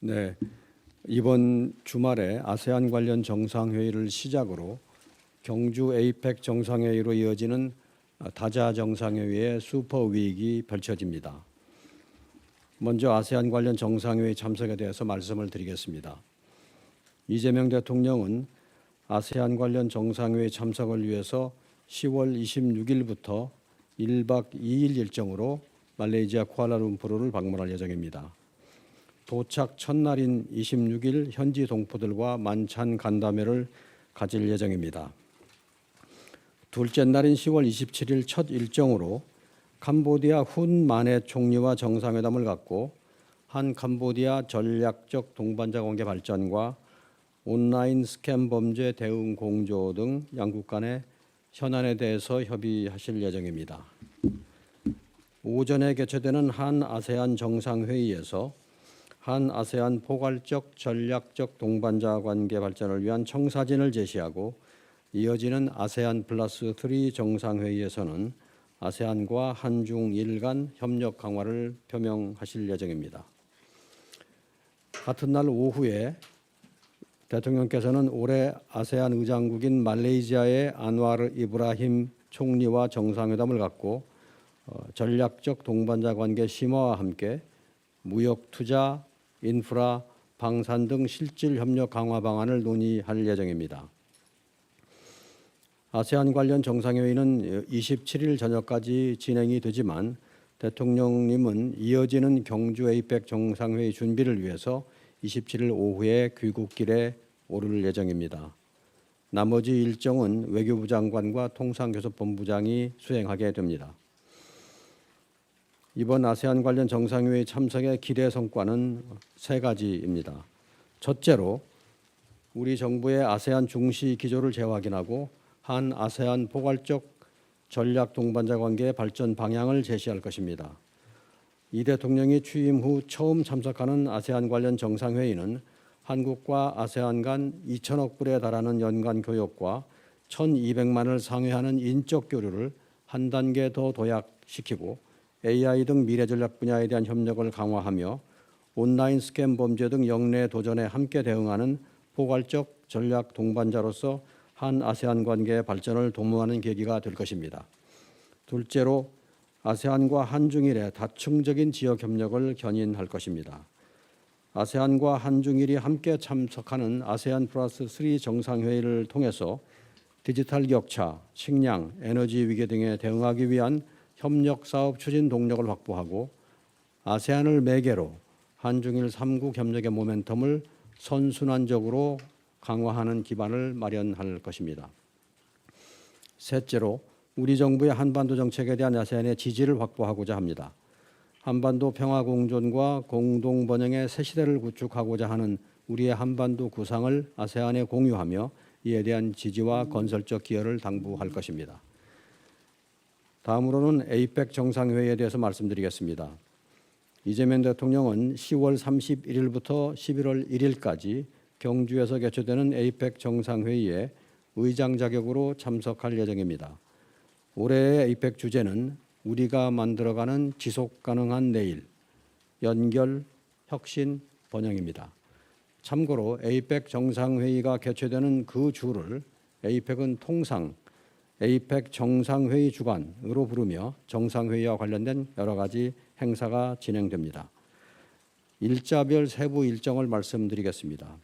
네, 이번 주말에 아세안 관련 정상회의를 시작으로 경주 에이펙 정상회의로 이어지는 다자 정상회의의 슈퍼 위익이 펼쳐집니다. 먼저 아세안 관련 정상회의 참석에 대해서 말씀을 드리겠습니다. 이재명 대통령은 아세안 관련 정상회의 참석을 위해서 10월 26일부터 1박 2일 일정으로 말레이시아 쿠알라룸푸르를 방문할 예정입니다. 도착 첫날인 26일 현지 동포들과 만찬 간담회를 가질 예정입니다. 둘째 날인 10월 27일 첫 일정으로 캄보디아 훈 마네 총리와 정상회담을 갖고 한 캄보디아 전략적 동반자 관계 발전과 온라인 스캠 범죄 대응 공조 등 양국 간의 현안에 대해서 협의하실 예정입니다. 오전에 개최되는 한 아세안 정상회의에서 한 아세안 포괄적 전략적 동반자 관계 발전을 위한 청사진을 제시하고 이어지는 아세안 플러스 3 정상회의에서는 아세안과 한중일 간 협력 강화를 표명하실 예정입니다. 같은 날 오후에 대통령께서는 올해 아세안 의장국인 말레이시아의 안와르 이브라힘 총리와 정상회담을 갖고 어, 전략적 동반자 관계 심화와 함께 무역 투자, 인프라, 방산 등 실질 협력 강화 방안을 논의할 예정입니다. 아세안 관련 정상회의는 27일 저녁까지 진행이 되지만 대통령님은 이어지는 경주 에이펙 정상회의 준비를 위해서 27일 오후에 귀국길에 오를 예정입니다. 나머지 일정은 외교부 장관과 통상교섭본부장이 수행하게 됩니다. 이번 아세안 관련 정상회의 참석의 기대 성과는 세 가지입니다. 첫째로 우리 정부의 아세안 중시 기조를 재확인하고 한 아세안 포괄적 전략 동반자 관계의 발전 방향을 제시할 것입니다. 이 대통령이 취임 후 처음 참석하는 아세안 관련 정상회의는 한국과 아세안 간 2천억 불에 달하는 연간 교역과 1,200만을 상회하는 인적 교류를 한 단계 더 도약시키고 AI 등 미래 전략 분야에 대한 협력을 강화하며 온라인 스캠 범죄 등 영내 도전에 함께 대응하는 포괄적 전략 동반자로서 한 아세안 관계의 발전을 도모하는 계기가 될 것입니다. 둘째로 아세안과 한중일의 다층적인 지역 협력을 견인할 것입니다. 아세안과 한중일이 함께 참석하는 아세안 플러스 3 정상회의를 통해서 디지털 격차, 식량, 에너지 위기 등에 대응하기 위한 협력 사업 추진 동력을 확보하고 아세안을 매개로 한중일 3국 협력의 모멘텀을 선순환적으로 강화하는 기반을 마련할 것입니다. 셋째로 우리 정부의 한반도 정책에 대한 아세안의 지지를 확보하고자 합니다. 한반도 평화 공존과 공동 번영의 새 시대를 구축하고자 하는 우리의 한반도 구상을 아세안에 공유하며 이에 대한 지지와 건설적 기여를 당부할 것입니다. 다음으로는 에이펙 정상회의에 대해서 말씀드리겠습니다. 이재명 대통령은 10월 31일부터 11월 1일까지 경주에서 개최되는 에이펙 정상회의에 의장 자격으로 참석할 예정입니다. 올해의 에이펙 주제는 우리가 만들어가는 지속 가능한 내일, 연결, 혁신, 번영입니다. 참고로 에이펙 정상회의가 개최되는 그 주를 에이펙은 통상 에이펙 정상회의 주간으로 부르며 정상회의와 관련된 여러 가지 행사가 진행됩니다. 일자별 세부 일정을 말씀드리겠습니다.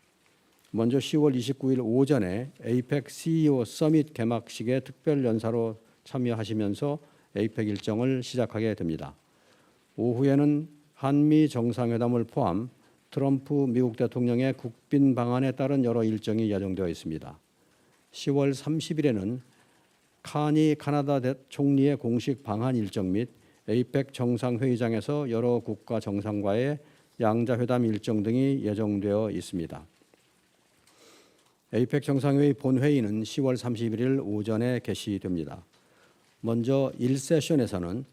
먼저 10월 29일 오전에 에이펙 CEO 서밋 개막식에 특별 연사로 참여하시면서 에이펙 일정을 시작하게 됩니다. 오후에는 한미 정상회담을 포함 트럼프 미국 대통령의 국빈 방안에 따른 여러 일정이 예정되어 있습니다. 10월 30일에는 카니 카나다 총리의 공식 방한 일정 및 에이펙 정상회의장에서 여러 국가 정상과의 양자회담 일정 등이 예정되어 있습니다. 에이펙 정상회의 본회의는 10월 31일 오전에 개시됩니다. 먼저 1세션에서는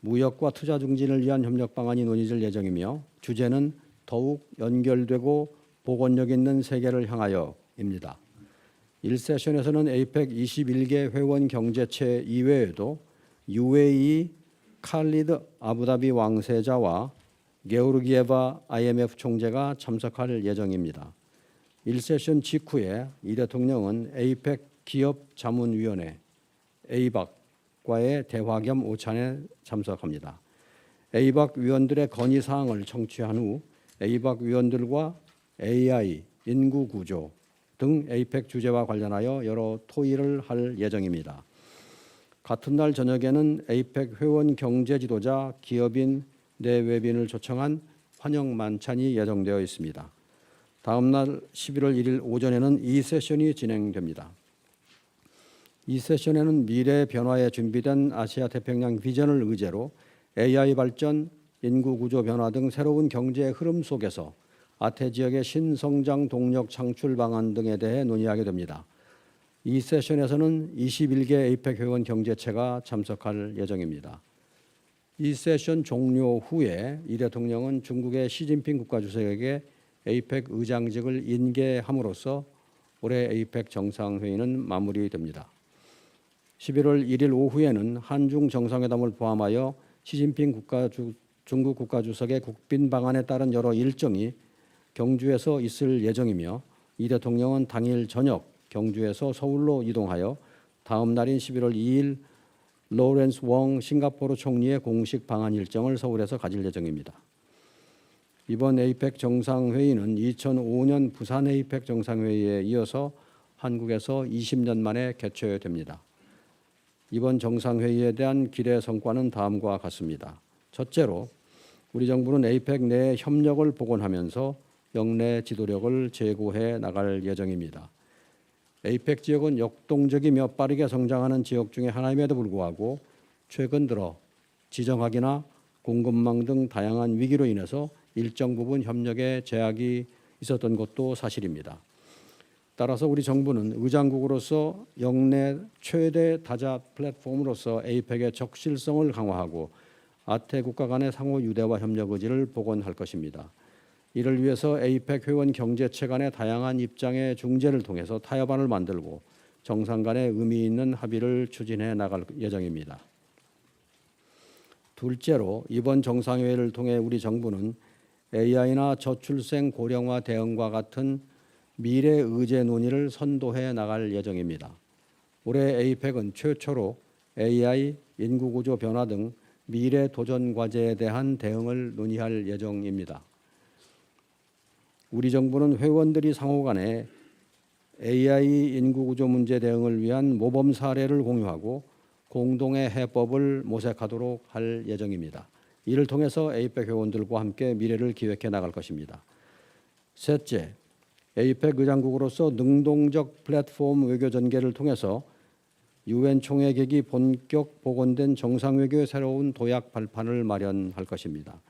무역과 투자 증진을 위한 협력 방안이 논의될 예정이며 주제는 더욱 연결되고 복원력 있는 세계를 향하여입니다. 1세션에서는 에이펙 21개 회원 경제체 이외에도 UAE 칼리드 아부다비 왕세자와 게오르기에바 IMF 총재가 참석할 예정입니다. 1세션 직후에 이 대통령은 에이펙 기업 자문위원회 에이박과의 대화 겸 오찬에 참석합니다. 에이박 위원들의 건의 사항을 청취한 후 에이박 위원들과 AI, 인구 구조 등 에이펙 주제와 관련하여 여러 토의를 할 예정입니다. 같은 날 저녁에는 에이펙 회원 경제 지도자, 기업인, 내외빈을 초청한 환영 만찬이 예정되어 있습니다. 다음 날 11월 1일 오전에는 이 세션이 진행됩니다. 이 세션에는 미래 변화에 준비된 아시아 태평양 비전을 의제로 AI 발전, 인구 구조 변화 등 새로운 경제 흐름 속에서 아태 지역의 신성장 동력 창출 방안 등에 대해 논의하게 됩니다. 이 세션에서는 21개 에이펙 회원 경제체가 참석할 예정입니다. 이 세션 종료 후에 이 대통령은 중국의 시진핑 국가주석에게 에이펙 의장직을 인계함으로써 올해 에이펙 정상회의는 마무리됩니다. 11월 1일 오후에는 한중 정상회담을 포함하여 시진핑 국가주, 중국 국가주석의 국빈 방안에 따른 여러 일정이 경주에서 있을 예정이며 이 대통령은 당일 저녁 경주에서 서울로 이동하여 다음 날인 11월 2일 로렌스 웡 싱가포르 총리의 공식 방한 일정을 서울에서 가질 예정입니다. 이번 에이펙 정상회의는 2005년 부산 에이펙 정상회의에 이어서 한국에서 20년 만에 개최됩니다. 이번 정상회의에 대한 기대 성과는 다음과 같습니다. 첫째로 우리 정부는 에이펙 내 협력을 복원하면서 영내 지도력을 제고해 나갈 예정입니다. 에이펙 지역은 역동적이며 빠르게 성장하는 지역 중에 하나임에도 불구하고 최근 들어 지정학이나 공급망 등 다양한 위기로 인해서 일정 부분 협력에 제약이 있었던 것도 사실입니다. 따라서 우리 정부는 의장국으로서 영내 최대 다자 플랫폼으로서 에이펙의 적실성을 강화하고 아태 국가 간의 상호 유대와 협력 의지를 복원할 것입니다. 이를 위해서 에이펙 회원 경제체 간의 다양한 입장의 중재를 통해서 타협안을 만들고 정상 간의 의미 있는 합의를 추진해 나갈 예정입니다. 둘째로 이번 정상회의를 통해 우리 정부는 AI나 저출생 고령화 대응과 같은 미래 의제 논의를 선도해 나갈 예정입니다. 올해 에이펙은 최초로 AI, 인구 구조 변화 등 미래 도전 과제에 대한 대응을 논의할 예정입니다. 우리 정부는 회원들이 상호 간에 AI 인구 구조 문제 대응을 위한 모범 사례를 공유하고 공동의 해법을 모색하도록 할 예정입니다. 이를 통해서 에이펙 회원들과 함께 미래를 기획해 나갈 것입니다. 셋째, 에이펙 의장국으로서 능동적 플랫폼 외교 전개를 통해서 유엔 총회 계기 본격 복원된 정상 외교의 새로운 도약 발판을 마련할 것입니다.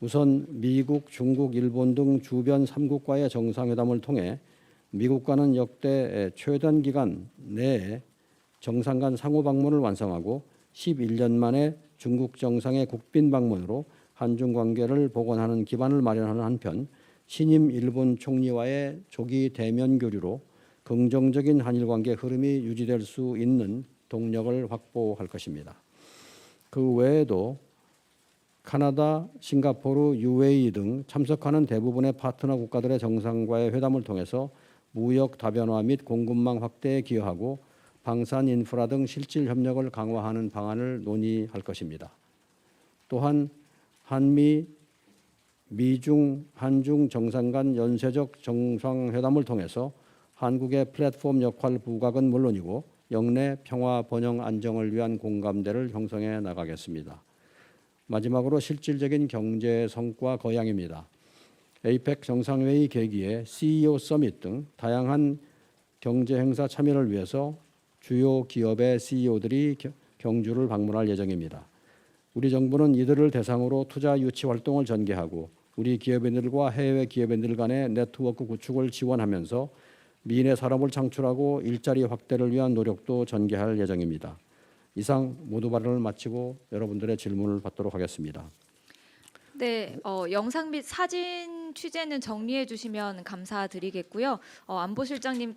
우선 미국, 중국, 일본 등 주변 3국과의 정상회담을 통해 미국과는 역대 최단 기간 내에 정상 간 상호 방문을 완성하고 11년 만에 중국 정상의 국빈 방문으로 한중 관계를 복원하는 기반을 마련하는 한편 신임 일본 총리와의 조기 대면 교류로 긍정적인 한일 관계 흐름이 유지될 수 있는 동력을 확보할 것입니다. 그 외에도 카나다, 싱가포르, UAE 등 참석하는 대부분의 파트너 국가들의 정상과의 회담을 통해서 무역 다변화 및 공급망 확대에 기여하고 방산 인프라 등 실질 협력을 강화하는 방안을 논의할 것입니다. 또한 한미 미중 한중 정상 간 연쇄적 정상회담을 통해서 한국의 플랫폼 역할 부각은 물론이고 영내 평화 번영 안정을 위한 공감대를 형성해 나가겠습니다. 마지막으로 실질적인 경제 성과 거양입니다. 에이펙 정상회의 계기에 CEO 서밋 등 다양한 경제 행사 참여를 위해서 주요 기업의 CEO들이 경주를 방문할 예정입니다. 우리 정부는 이들을 대상으로 투자 유치 활동을 전개하고 우리 기업인들과 해외 기업인들 간의 네트워크 구축을 지원하면서 미래 산업을 창출하고 일자리 확대를 위한 노력도 전개할 예정입니다. 이상 모두 발언을 마치고 여러분들의 질문을 받도록 하겠습니다. 네, 어, 영상 및 사진 취재는 정리해 주시면 감사드리겠고요. 어, 안보실장님